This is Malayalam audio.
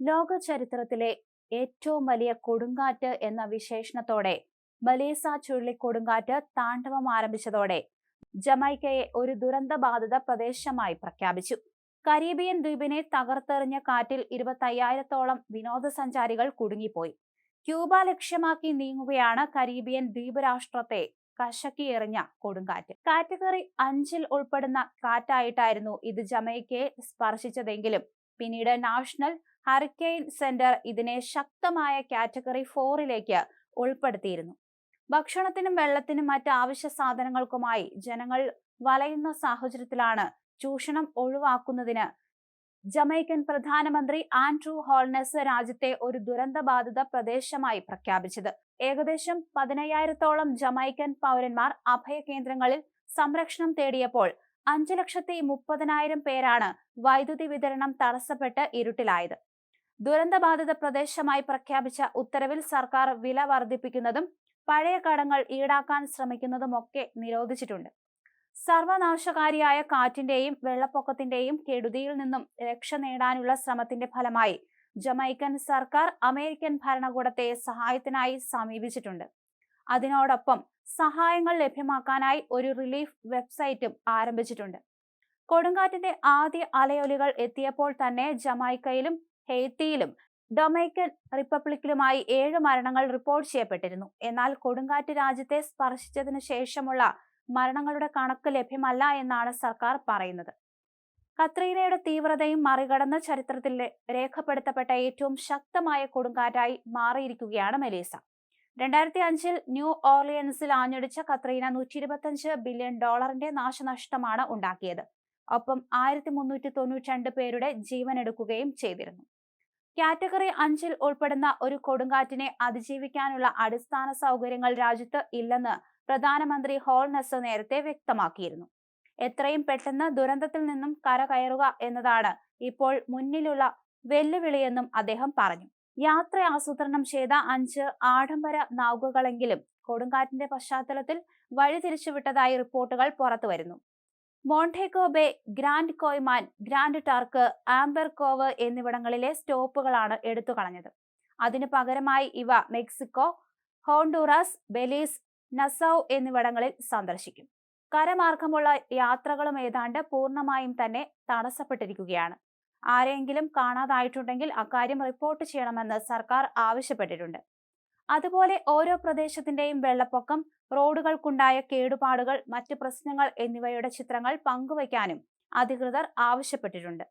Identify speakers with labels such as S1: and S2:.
S1: ലോക ചരിത്രത്തിലെ ഏറ്റവും വലിയ കൊടുങ്കാറ്റ് എന്ന വിശേഷണത്തോടെ മലേസ ചുഴലിക്കൊടുങ്കാറ്റ് താണ്ഡവം ആരംഭിച്ചതോടെ ജമൈക്കയെ ഒരു ദുരന്തബാധിത പ്രദേശമായി പ്രഖ്യാപിച്ചു. കരീബിയൻ ദ്വീപിനെ തകർത്തെറിഞ്ഞ കാറ്റിൽ ഇരുപത്തയ്യായിരത്തോളം വിനോദസഞ്ചാരികൾ കുടുങ്ങിപ്പോയി. ക്യൂബ ലക്ഷ്യമാക്കി നീങ്ങുകയാണ് കരീബിയൻ ദ്വീപ് രാഷ്ട്രത്തെ കശക്കി എറിഞ്ഞ കൊടുങ്കാറ്റ്. കാറ്റഗറി അഞ്ചിൽ ഉൾപ്പെടുന്ന കാറ്റായിട്ടായിരുന്നു ഇത് ജമൈക്കയെ സ്പർശിച്ചതെങ്കിലും പിന്നീട് നാഷണൽ ഹറിക്കെയിൻ സെന്റർ ഇതിനെ ശക്തമായ കാറ്റഗറി ഫോറിലേക്ക് ഉൾപ്പെടുത്തിയിരുന്നു. ഭക്ഷണത്തിനും വെള്ളത്തിനും മറ്റ് ആവശ്യ സാധനങ്ങൾക്കുമായി ജനങ്ങൾ വലയുന്ന സാഹചര്യത്തിലാണ് ചൂഷണം ഒഴിവാക്കുന്നതിന് ജമൈക്കൻ പ്രധാനമന്ത്രി ആൻഡ്രൂ ഹോൾനസ് രാജ്യത്തെ ഒരു ദുരന്ത ബാധിത പ്രദേശമായി പ്രഖ്യാപിച്ചത്. ഏകദേശം പതിനയ്യായിരത്തോളം ജമൈക്കൻ പൗരന്മാർ അഭയ കേന്ദ്രങ്ങളിൽ സംരക്ഷണം തേടിയപ്പോൾ അഞ്ചു ലക്ഷത്തി മുപ്പതിനായിരം പേരാണ് വൈദ്യുതി വിതരണം തടസ്സപ്പെട്ട് ഇരുട്ടിലായത്. ദുരന്തബാധിത പ്രദേശമായി പ്രഖ്യാപിച്ച ഉത്തരവിൽ സർക്കാർ വില വർദ്ധിപ്പിക്കുന്നതും പഴയ കടങ്ങൾ ഈടാക്കാൻ ശ്രമിക്കുന്നതുമൊക്കെ നിരോധിച്ചിട്ടുണ്ട്. സർവനാശകാരിയായ കാറ്റിന്റെയും വെള്ളപ്പൊക്കത്തിന്റെയും കെടുതിയിൽ നിന്നും രക്ഷ നേടാനുള്ള ശ്രമത്തിന്റെ ഫലമായി ജമൈക്കൻ സർക്കാർ അമേരിക്കൻ ഭരണകൂടത്തെ സഹായത്തിനായി സമീപിച്ചിട്ടുണ്ട്. അതിനോടൊപ്പം സഹായങ്ങൾ ലഭ്യമാക്കാനായി ഒരു റിലീഫ് വെബ്സൈറ്റും ആരംഭിച്ചിട്ടുണ്ട്. കൊടുങ്കാറ്റിന്റെ ആദ്യ അലയൊലികൾ എത്തിയപ്പോൾ തന്നെ ജമൈക്കയിലും ഹെയ്ത്തിയിലും ഡൊമൈക്കൻ റിപ്പബ്ലിക്കിലുമായി ഏഴ് മരണങ്ങൾ റിപ്പോർട്ട് ചെയ്യപ്പെട്ടിരുന്നു. എന്നാൽ കൊടുങ്കാറ്റ് രാജ്യത്തെ സ്പർശിച്ചതിനു ശേഷമുള്ള മരണങ്ങളുടെ കണക്ക് ലഭ്യമല്ല എന്നാണ് സർക്കാർ പറയുന്നത്. കത്രീനയുടെ തീവ്രതയും മറികടന്ന് ചരിത്രത്തിൽ രേഖപ്പെടുത്തപ്പെട്ട ഏറ്റവും ശക്തമായ കൊടുങ്കാറ്റായി മാറിയിരിക്കുകയാണ് മെലീസ. രണ്ടായിരത്തി അഞ്ചിൽ ന്യൂ ഓർലിയൻസിൽ ആഞ്ഞടിച്ച കത്രീന നൂറ്റി ഇരുപത്തഞ്ച് ബില്യൺ ഡോളറിന്റെ നാശനഷ്ടമാണ് ഉണ്ടാക്കിയത്. ഒപ്പം ആയിരത്തി മുന്നൂറ്റി തൊണ്ണൂറ്റി രണ്ട് പേരുടെ ജീവനെടുക്കുകയും ചെയ്തിരുന്നു. കാറ്റഗറി അഞ്ചിൽ ഉൾപ്പെടുന്ന ഒരു കൊടുങ്കാറ്റിനെ അതിജീവിക്കാനുള്ള അടിസ്ഥാന സൗകര്യങ്ങൾ രാജ്യത്ത് ഇല്ലെന്ന് പ്രധാനമന്ത്രി ഹോൾനസ് നേരത്തെ വ്യക്തമാക്കിയിരുന്നു. എത്രയും പെട്ടെന്ന് ദുരന്തത്തിൽ നിന്നും കരകയറുക എന്നതാണ് ഇപ്പോൾ മുന്നിലുള്ള വെല്ലുവിളിയെന്നും അദ്ദേഹം പറഞ്ഞു. യാത്ര ആസൂത്രണം ചെയ്ത അഞ്ച് ആഡംബര നൗകകളെങ്കിലും കൊടുങ്കാറ്റിന്റെ പശ്ചാത്തലത്തിൽ വഴിതിരിച്ചുവിട്ടതായി റിപ്പോർട്ടുകൾ പുറത്തുവരുന്നു. Montego Bay Grand Cayman Grand Turk Amber Cove എന്നിവിടങ്ങളിലെ സ്റ്റോപ്പുകളാണ് എടുത്തു കളഞ്ഞത്. അതിനു പകരമായി ഇവ മെക്സിക്കോ ഹോണ്ടൂറസ് ബെലീസ് നസൌ എന്നിവിടങ്ങളിൽ സന്ദർശിക്കും. കരമാർഗമുള്ള യാത്രകളും ഏതാണ്ട് പൂർണമായും തന്നെ തടസ്സപ്പെട്ടിരിക്കുകയാണ്. ആരെങ്കിലും കാണാതായിട്ടുണ്ടെങ്കിൽ അക്കാര്യം റിപ്പോർട്ട് ചെയ്യണമെന്ന് സർക്കാർ ആവശ്യപ്പെട്ടിട്ടുണ്ട്. അതുപോലെ ഓരോ പ്രദേശത്തിന്റെയും വെള്ളപ്പൊക്കം റോഡുകൾക്കുണ്ടായ കേടുപാടുകൾ മറ്റ് പ്രശ്നങ്ങൾ എന്നിവയുടെ ചിത്രങ്ങൾ പങ്കുവയ്ക്കാനും അധികൃതർ ആവശ്യപ്പെട്ടിട്ടുണ്ട്.